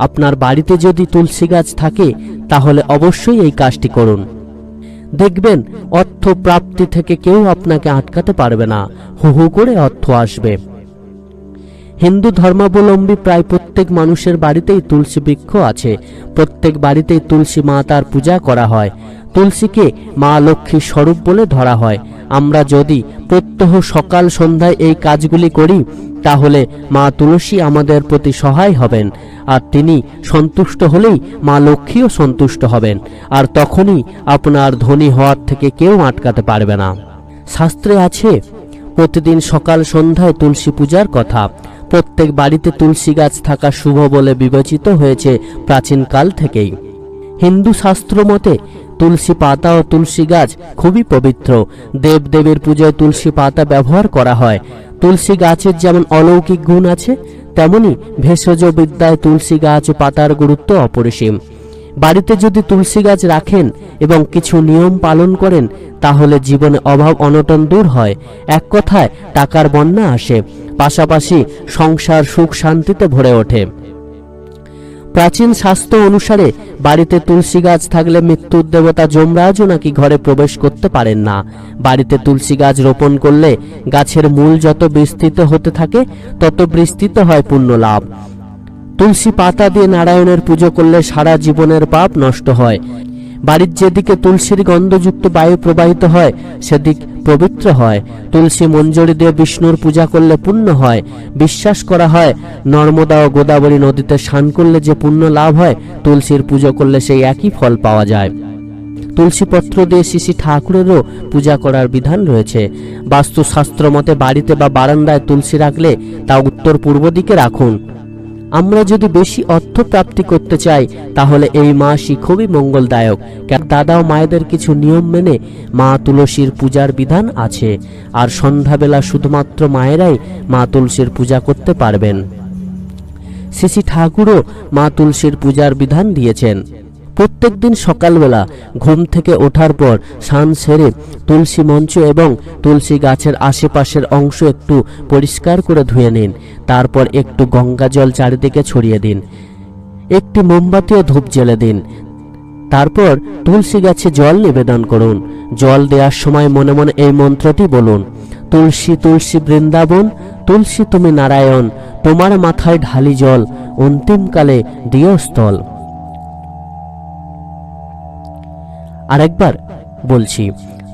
আপনার বাড়িতে যদি তুলসী গাছ থাকে, তাহলে অবশ্যই এই কাজটি করুন। দেখবেন, অর্থ প্রাপ্তি থেকে কেউ আপনাকে আটকাতে পারবে না। হু হু করে অর্থ আসবে। হিন্দু ধর্মাবলম্বী প্রায় প্রত্যেক মানুষের বাড়িতেই তুলসী বৃক্ষ আছে। প্রত্যেক বাড়িতেই তুলসী মা তার পূজা করা হয়। তুলসীকে মা লক্ষ্মীর স্বরূপ বলে ধরা হয়। আমরা যদি প্রত্যহ সকাল সন্ধ্যায় এই কাজগুলি করি, তাহলে মা তুলসী আমাদের প্রতি সহায় হবেন। আর তিনি সন্তুষ্ট হলেই মা লক্ষ্মীও সন্তুষ্ট হবেন। আর তখনই আপনার ধনী হওয়ার থেকে কেউ আটকাতে পারবে না। শাস্ত্রে আছে, প্রতিদিন সকাল সন্ধ্যায় তুলসী পূজার কথা। প্রত্যেক বাড়িতে তুলসী গাছ থাকা শুভ বলে বিবেচিত হয়েছে প্রাচীনকাল থেকেই। হিন্দু শাস্ত্র মতে তুলসী পাতা ও তুলসী গাছ খুবই পবিত্র। দেবদেবের পুজোয় তুলসী পাতা ব্যবহার করা হয়। তুলসী গাছের যেমন অলৌকিক গুণ আছে, তেমনি ভেষজ বিদ্যায় তুলসী গাছ ও পাতার গুরুত্ব অপরিসীম। বাড়িতে যদি তুলসী গাছ রাখেন এবং কিছু নিয়ম পালন করেন, তাহলে জীবনে অভাব অনটন দূর হয়। এক কথায়, টাকার বন্যা আসে, পাশাপাশি সংসার সুখ শান্তিতে ভরে ওঠে। প্রাচীন শাস্ত্র অনুসারে বাড়িতে তুলসী গাছ থাকলে মৃত্যুর দেবতা যমরাজও নাকি ঘরে প্রবেশ করতে পারেন না। বাড়িতে তুলসী গাছ রোপণ করলে গাছের মূল যত বিস্তৃত হতে থাকে, তত বিস্তৃত হয় পুণ্য লাভ। তুলসী পাতা দিয়ে নারায়ণের পুজো করলে সারা জীবনের পাপ নষ্ট হয়। বাড়ির যেদিকে তুলসীর গন্ধযুক্ত বায়ু প্রবাহিত হয়, সেদিক পবিত্র হয়। তুলসী মঞ্জরি দিয়ে বিষ্ণুর পূজা করলে পুণ্য হয়। বিশ্বাস করা হয়, নর্মদা ও গোদাবরী নদীতে স্নান করলে যে পুণ্য লাভ হয়, তুলসীর পুজো করলে সেই একই ফল পাওয়া যায়। তুলসী পত্র দিয়ে শিশি ঠাকুরেরও পূজা করার বিধান রয়েছে। বাস্তুশাস্ত্র মতে বাড়িতে বা বারান্দায় তুলসী রাখলে তা উত্তর পূর্ব দিকে রাখুন। আমরা যদি বেশি অর্থ প্রাপ্তি করতে চাই, তাহলে এই মাসই খুবই মঙ্গলদায়ক। দাদা ও মায়েদের কিছু নিয়ম মেনে মা তুলসীর পূজার বিধান আছে, আর সন্ধ্যাবেলা শুধুমাত্র মায়েরাই মা তুলসীর পূজা করতে পারবেন। শ্রী ঠাকুরও মা তুলসীর পূজার বিধান দিয়েছেন। প্রত্যেকদিন সকালবেলা ঘুম থেকে ওঠার পর স্নান সেরে তুলসী মঞ্চ এবং তুলসী গাছের আশেপাশের অংশ একটু পরিষ্কার করে ধুয়ে নিন। তারপর একটু গঙ্গা জল চারিদিকে ছড়িয়ে দিন। একটি মোমবাতি ও ধূপ জ্বেলে দিন। তারপর তুলসী গাছে জল নিবেদন করুন। জল দেওয়ার সময় মনে মনে এই মন্ত্রটি বলুন, তুলসী তুলসী বৃন্দাবন, তুলসী তুমি নারায়ণ, তোমার মাথায় ঢালি জল, অন্তিমকালে দিও আরেকবার বলছি,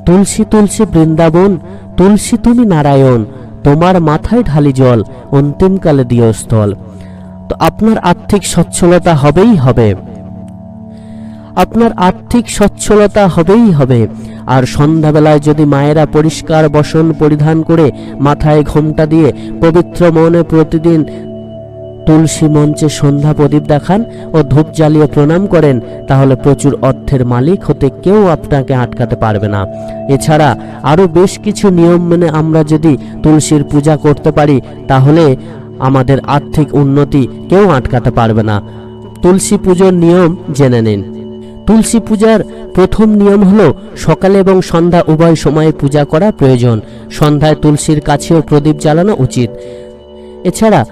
তুলসী তুলসী বৃন্দাবন, তুলসী তুমি নারায়ণ, তোমার মাথায় ঢালি জল, অন্তিমকালে দিও স্থল। তো আপনার আর্থিক সচ্ছলতা হবেই হবে। আপনার আর্থিক সচ্ছলতা হবেই হবে। আর সন্ধ্যাবেলায় যদি মায়েরা পরিষ্কার বসন পরিধান করে মাথায় ঘোমটা দিয়ে পবিত্র মনে প্রতিদিন তুলসী মঞ্চে সন্ধ্যা প্রদীপ দেখান ও ধূপ জ্বালিয়ে প্রণাম করেন, তাহলে প্রচুর অর্থের মালিক হতে কেউ আপনাকে আটকাতে পারবে না। এছাড়া আরও বেশ কিছু নিয়ম মেনে আমরা যদি তুলসীর পূজা করতে পারি, তাহলে আমাদের আর্থিক উন্নতি কেউ আটকাতে পারবে না। তুলসী পুজোর নিয়ম জেনে নিন। তুলসী পূজার প্রথম নিয়ম হলো সকালে এবং সন্ধ্যা উভয় সময়ে পূজা করা প্রয়োজন। সন্ধ্যায় তুলসীর কাছেও প্রদীপ জ্বালানো উচিত। এছাড়া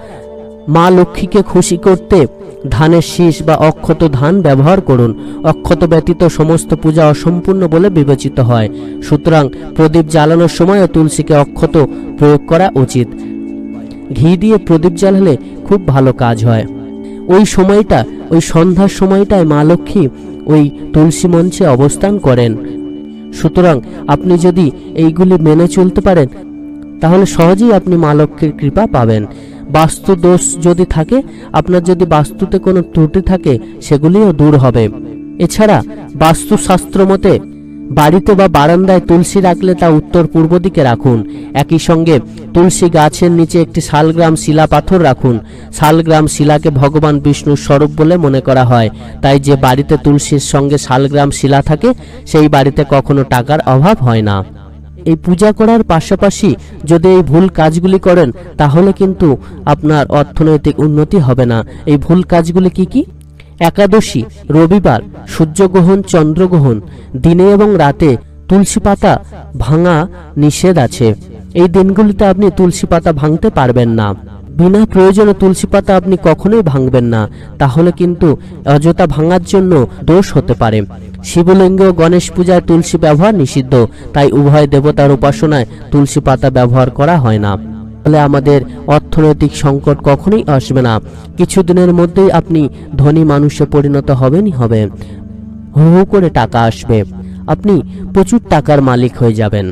মা লক্ষ্মীকে খুশি করতে ধানের শীষ বা অক্ষত ধান ব্যবহার করুন। অক্ষত ব্যতীত সমস্ত পূজা অসম্পূর্ণ বলে বিবেচিত হয়। সুতরাং প্রদীপ জ্বালানোর সময়ও তুলসীকে অক্ষত প্রয়োগ করা উচিত। ঘি দিয়ে প্রদীপ জ্বালালে খুব ভালো কাজ হয়। ওই সময়টা, ওই সন্ধ্যার সময়টায় মা লক্ষ্মী ওই তুলসী মঞ্চে অবস্থান করেন। সুতরাং আপনি যদি এইগুলি মেনে চলতে পারেন, তাহলে সহজেই আপনি মা লক্ষ্মীর কৃপা পাবেন। বাস্তু দোষ যদি থাকে, আপনার যদি বাস্তুতে কোনো ত্রুটি থাকে, সেগুলিও দূর হবে। এছাড়া বাস্তুশাস্ত্র মতে, বাড়িতে বা বারান্দায় তুলসী রাখলে তা উত্তর পূর্ব দিকে রাখুন। একই সঙ্গে তুলসী গাছের নিচে একটি শালগ্রাম শিলা পাথর রাখুন। শালগ্রাম শিলাকে ভগবান বিষ্ণুর স্বরূপ বলে মনে করা হয়। তাই যে বাড়িতে তুলসীর সঙ্গে শালগ্রাম শিলা থাকে, সেই বাড়িতে কখনো টাকার অভাব হয় না। এই পূজা করার পাশাপাশি যদি এই ভুল কাজগুলি করেন, তাহলে কিন্তু আপনার অর্থনৈতিক উন্নতি হবে না। এই ভুল কাজগুলি কি কি? একাদশী, রবিবার, সূর্যগ্রহণ, চন্দ্রগ্রহণ, দিনে এবং রাতে তুলসী পাতা ভাঙা নিষেধ আছে। এই দিনগুলিতে আপনি তুলসী পাতা ভাঙতে পারবেন না। বিনা প্রয়োজনে তুলসী পাতা আপনি কখনোই ভাঙবেন না। তাহলে কিন্তু অযথা ভাঙার জন্য দোষ হতে পারে। শিবলিঙ্গ, গণেশ পূজায় তুলসী ব্যবহার নিষিদ্ধ, তাই উভয় দেবতার উপাসনায় তুলসী পাতা ব্যবহার করা হয় না। ফলে আমাদের অর্থনৈতিক সংকট কখনোই আসবে না। কিছুদিনের মধ্যেই আপনি ধনী মানুষে পরিণত হবেনই হবে। হু হু করে টাকা আসবে। আপনি প্রচুর টাকার মালিক হয়ে যাবেন।